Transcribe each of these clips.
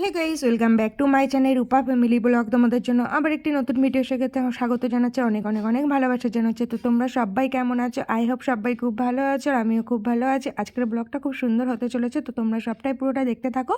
Hey guys welcome back to my channel Rupa family blog তোমাদের জন্য আবার একটি নতুন ভিডিও সেক্ষেত্রে স্বাগত জানাচ্ছে। অনেক অনেক অনেক ভালোবাসা জানাচ্ছে। তো তোমরা সবাই কেমন আছো? আই হোপ সবাই খুব ভালো আছো আর আমিও খুব ভালো আছি। আজকের ব্লগটা খুব সুন্দর হতে চলেছে, তো তোমরা সবটাই পুরোটা দেখতে থাকো।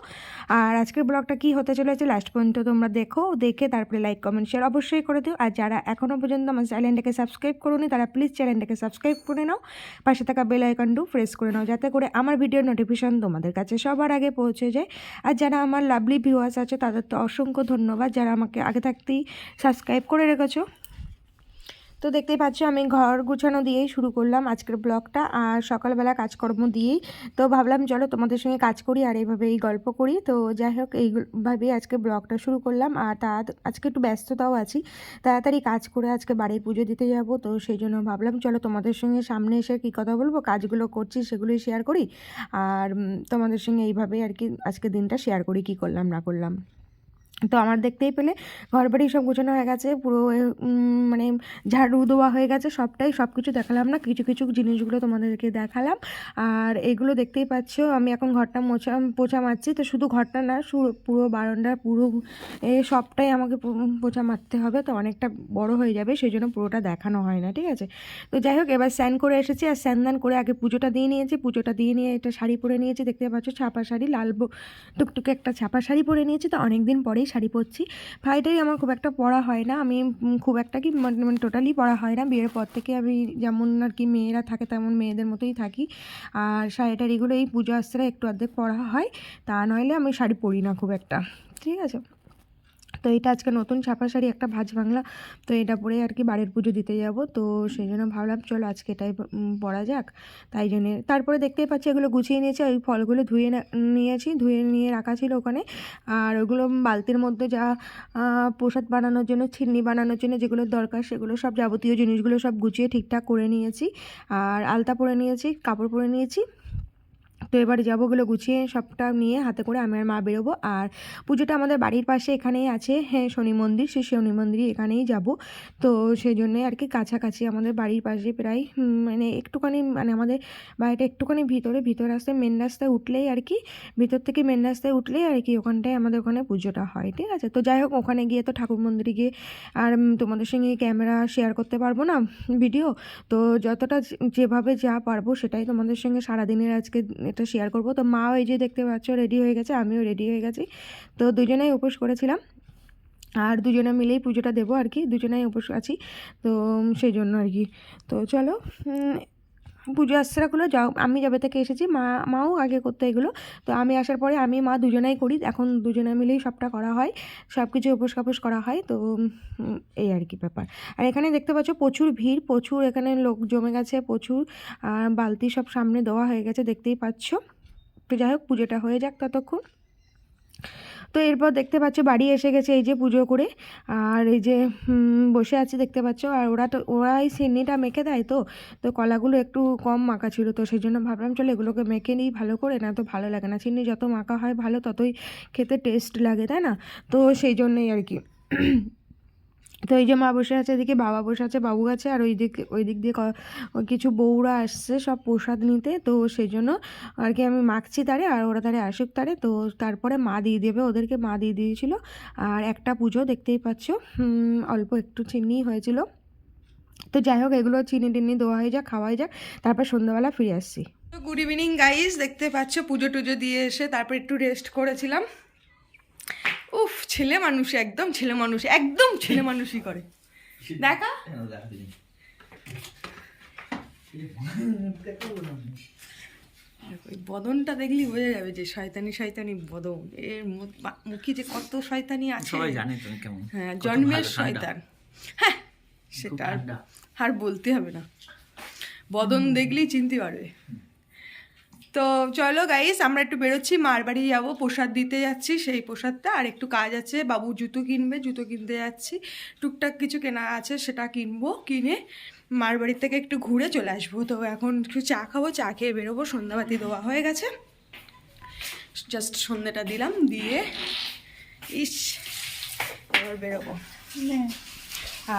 আর আজকের ব্লগটা কি হতে চলেছে লাস্ট পর্যন্ত তোমরা দেখো, দেখে তারপরে লাইক কমেন্ট শেয়ার অবশ্যই করে দিও। আর যারা এখনও পর্যন্ত আমার চ্যানেলটাকে সাবস্ক্রাইব করোনি, তারা প্লিজ চ্যানেলটাকে সাবস্ক্রাইব করে নাও। পাশে থাকা বেল আইকনটু প্রেস করে নাও, যাতে করে আমার ভিডিওর নোটিফিকেশন তোমাদের কাছে সবার আগে পৌঁছে যায়। আর যারা আমার লাভলি ভিউয়ার্স আছে তাদের তো অসংখ্য ধন্যবাদ। যারা আমাকে আগে থাকতেই সাবস্ক্রাইব করে রেখেছো তো দেখতেই পাচ্ছ, আমি ঘর গুছানো দিয়েই শুরু করলাম আজকের ব্লগটা আর সকালবেলা কাজকর্ম দিয়েই। তো ভাবলাম, চলো তোমাদের সঙ্গে কাজ করি আর এইভাবেই গল্প করি। তো যাই হোক, এইভাবেই আজকে ব্লগটা শুরু করলাম আর তা আজকে একটু ব্যস্ততাও আছি। তাড়াতাড়ি কাজ করে আজকে বাড়ির পুজো দিতে যাব। তো সেই জন্য ভাবলাম, চলো তোমাদের সঙ্গে সামনে এসে কী কথা বলব, কাজগুলো করছি, সেগুলোই শেয়ার করি। আর তোমাদের সঙ্গে এইভাবেই আর কি আজকে দিনটা শেয়ার করি, কী করলাম, না করলাম। তো আমার দেখতেই পেলে ঘর বাড়ি সব গোছানো হয়ে গেছে, পুরো মানে ঝাড়ু দেওয়া হয়ে গেছে সবটাই সব কিছু দেখালাম না, কিছু কিছু জিনিসগুলো তোমাদেরকে দেখালাম। আর এগুলো দেখতেই পাচ্ছ, আমি এখন ঘরটা মোছা, পোছা মারছি, তো শুধু ঘরটা না পুরো বারান্দা পুরো, এ, সবটাই আমাকে পোছা মারতে হবে, তো অনেকটা বড় হয়ে যাবে সেই জন্য পুরোটা দেখানো হয় না, ঠিক আছে? তো যাই হোক, এবার স্যান করে এসেছি, আর স্যান দান করে আগে পুজোটা দিয়ে নিয়েছি, পুজোটা দিয়ে নিয়ে এটা শাড়ি পরে নিয়েছি, দেখতে পাচ্ছ ছাপা শাড়ি, লাল টুকটুকে একটা ছাপা শাড়ি পরে নিয়েছি, তো অনেক দিন পরেই শাড়ি পরছি। ফ্রাইডেই আমার খুব একটা পরা হয় না। আমি খুব একটা কি মানে মানে টোটালি পড়া হয় না। বিয়ের পর থেকে আমি যেমন আর কি মেয়েরা থাকে, তেমন মেয়েদের মতোই থাকি। আর শাড়িটারিগুলো এই পুজো আসতে একটু অর্ধেক পড়া হয়। তা নইলে আমি শাড়ি পরি না খুব একটা। ঠিক আছে? তো এটা আজকে নতুন ছাপা শাড়ি, একটা ভাজ বাংলা। তো এটা পরে আর কি বাড়ির পুজো দিতে যাব। তো সেই জন্য ভাবলাম, চলো আজকে এটাই পরা যাক। তাই জন্যে তারপরে দেখতেই পাচ্ছি এগুলো গুছিয়ে নিয়েছি। ওই ফলগুলো ধুয়ে নিয়েছি, ধুয়ে নিয়ে রাখা ছিল ওখানে। আর ওগুলো বালতির মধ্যে যা প্রসাদ বানানোর জন্য ছিন্নি বানানোর জন্য যেগুলো দরকার, সেগুলো সব যাবতীয় জিনিসগুলো সব গুছিয়ে ঠিকঠাক করে নিয়েছি। আর আলতা পরে নিয়েছি, কাপড় পরে নিয়েছি। তো এবার যাব ওগুলো গুছিয়ে সবটা নিয়ে হাতে করে আমি আর মা বেরোবো। আর পুজোটা আমাদের বাড়ির পাশে এখানেই আছে। হ্যাঁ শনি মন্দির, সেই শনি মন্দিরই এখানেই যাব। তো সেই জন্যই আর কি কাছাকাছি আমাদের বাড়ির পাশে প্রায় মানে একটুখানি মানে আমাদের বাড়িটা একটুখানি ভিতরে, ভিতর রাস্তায় মেন রাস্তায় উঠলেই আর কি, ভিতর থেকে মেন রাস্তায় উঠলেই আর কি ওখানটায় আমাদের ওখানে পুজোটা হয়, ঠিক আছে? তো যাই হোক, ওখানে গিয়ে তো ঠাকুর মন্দিরে গিয়ে আর তোমাদের সঙ্গে ক্যামেরা শেয়ার করতে পারব না ভিডিও তো যতটা যেভাবে যা পারব সেটাই তোমাদের সঙ্গে সারাদিনের আজকে এটা শেয়ার করব। তো মাও এই যে দেখতে পাচ্ছ রেডি হয়ে গেছে, আমিও রেডি হয়ে গেছি। তো দুজনেই উপোস করেছিলাম। আর দুজনে মিলেই পুজোটা দেবো আর কি, দুজনেই উপোস আছি। তো সেই জন্য আর কি। তো চলো পুজো আশ্রাগুলো আমি যাবে থেকে এসেছি, মা, মাও আগে করতো এগুলো। তো আমি আসার পরে আমি, মা দুজনেই করি, এখন দুজনে মিলেই সবটা করা হয় সব কিছু উপোস কাপোস করা হয়, তো এই আর কি ব্যাপার। আর এখানে দেখতে পাচ্ছ প্রচুর ভিড়, প্রচুর এখানে লোক জমে গেছে, প্রচুর বালতি সব সামনে দেওয়া হয়ে গেছে, দেখতেই পাচ্ছ। তো যাই হোক, পুজোটা হয়ে যাক ততক্ষণ। তো এরপর দেখতে পাচ্ছ বাড়ি এসে গেছে এই যে পুজো করে। আর এই যে বসে আছে দেখতে পাচ্ছ। আর ওরা তো ওরা এই সিন্নিটা মেখে দেয় তো। তো কলাগুলো একটু কম মাখা ছিল তো সেই জন্য ভাবলাম, চলো এগুলোকে মেখে নিই ভালো করে। না তো ভালো লাগে না। চিনি যত মাখা হয় ভালো, ততই খেতে টেস্ট লাগে, তাই না? তো সেই জন্যই আর কি। তো এই যে মা বসে আছে, এদিকে বাবা বসে আছে, বাবু আছে আর ওই দিক ওই দিক দিয়ে কিছু বউরা আসছে সব প্রসাদ নিতে। তো সেই জন্য আর কি আমি মাখছি তারে, আর ওরা তারে আসুক তারে। তো তারপরে মা দিয়ে দেবে, ওদেরকে মা দিয়ে দিয়েছিল। আর একটা পুজো দেখতেই পাচ্ছ অল্প একটু চিনি হয়েছিল। তো যাই হোক, এগুলো চিনি টিনি দেওয়া হয়ে যাক খাওয়াই যাক। তারপর সন্ধ্যাবেলা ফিরে আসছি। গুড ইভিনিং গাইস দেখতে পাচ্ছ, পুজো টুজো দিয়ে এসে তারপর একটু রেস্ট করেছিলাম। ছেলে মানুষ একদম ছেলে মানুষ একদম ছেলে মানুষই করে। দেখা? বদনটা দেখলি বোঝা যাবে যে শয়তানি শয়তানি বদন। এর মুখে যে কত শয়তানি আছে। সবাই জানে তুমি কেমন। হ্যাঁ জন্মের শয়তান। হ্যাঁ সেটা আর আর বলতে হবে না। বদন দেখলেই চিনতে পারবে। তো চলো গাইস আমরা একটু বেরোচ্ছি, মার বাড়ি যাব, প্রসাদ দিতে যাচ্ছি, সেই প্রসাদটা। আর একটু কাজ আছে, বাবু জুতো কিনবে, জুতো কিনতে যাচ্ছি। টুকটাক কিছু কেনা আছে, সেটা কিনবো, কিনে মার বাড়ির থেকে একটু ঘুরে চলে আসব। তো এখন একটু চা খাব, চা খেয়ে বেরোবো, সন্ধ্যাবাতি দেওয়া হয়ে গেছে। জাস্ট সন্ধ্যাটা দিলাম, দিয়ে ইস, এবার বেরোবো।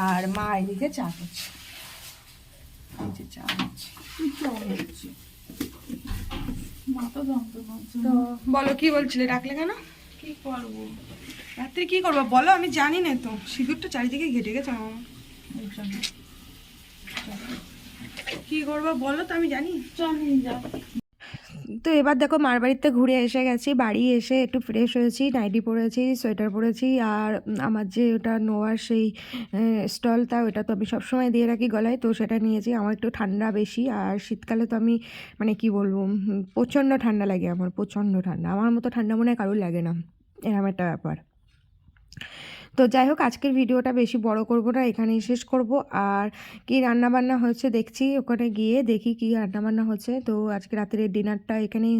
আর মা এদিকে চা করছে চা হচ্ছে তো বলো কি বলছিলে? ডাকলে কেন? কি করব? রাত্রে কি করব? বলো আমি জানি না তো। সিঁদুরটা চারিদিকে ঘেটে গেছে। আমার। কি করব বলো তো আমি জানি। চল নিয়ে যাও। তো এবার দেখো মার বাড়িতে ঘুরে এসে গেছি। বাড়ি এসে একটু ফ্রেশ হয়েছি নাইটি পরেছি সোয়েটার পরেছি আর আমার যে ওটা নোয়ার সেই স্টলটা ওটা তো আমি সবসময় দিয়ে রাখি গলায়। তো সেটা নিয়েছি। আমার একটু ঠান্ডা বেশি আর শীতকালে তো আমি মানে কি বলব প্রচণ্ড ঠান্ডা লাগে আমার, প্রচণ্ড ঠান্ডা। আমার মতো ঠান্ডা মনে হয় কারোর লাগে না। এরকম একটা ব্যাপার। তো যাই হোক, আজকের ভিডিওটা বেশি বড় করব না, এখানেই শেষ করব। আর কি রান্না বান্না হচ্ছে দেখছি, ওখানে গিয়ে দেখি কি রান্না বান্না হচ্ছে। তো আজকে রাতের ডিনারটা এখানেই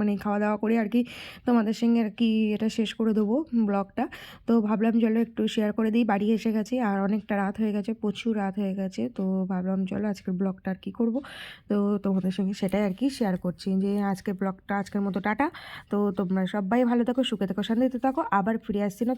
মানে খাওয়া দাওয়া করে আর কি তোমাদের সঙ্গে আর কি এটা শেষ করে দেবো ব্লগটা। তো ভাবলাম চলো একটু শেয়ার করে দিই, বাড়ি এসে গেছি আর অনেকটা রাত হয়ে গেছে, প্রচুর রাত হয়ে গেছে। তো ভাবলাম চলো আজকের ব্লগটা আর কি করব। তো তোমাদের সঙ্গে সেটাই আর কি শেয়ার করছি যে আজকের ব্লগটা আজকের মতো টাটা। তো তোমরা সবাই ভালো থাকো, সুখে থাকো, শান্তিতে থাকো। আবার ফিরে আসছি না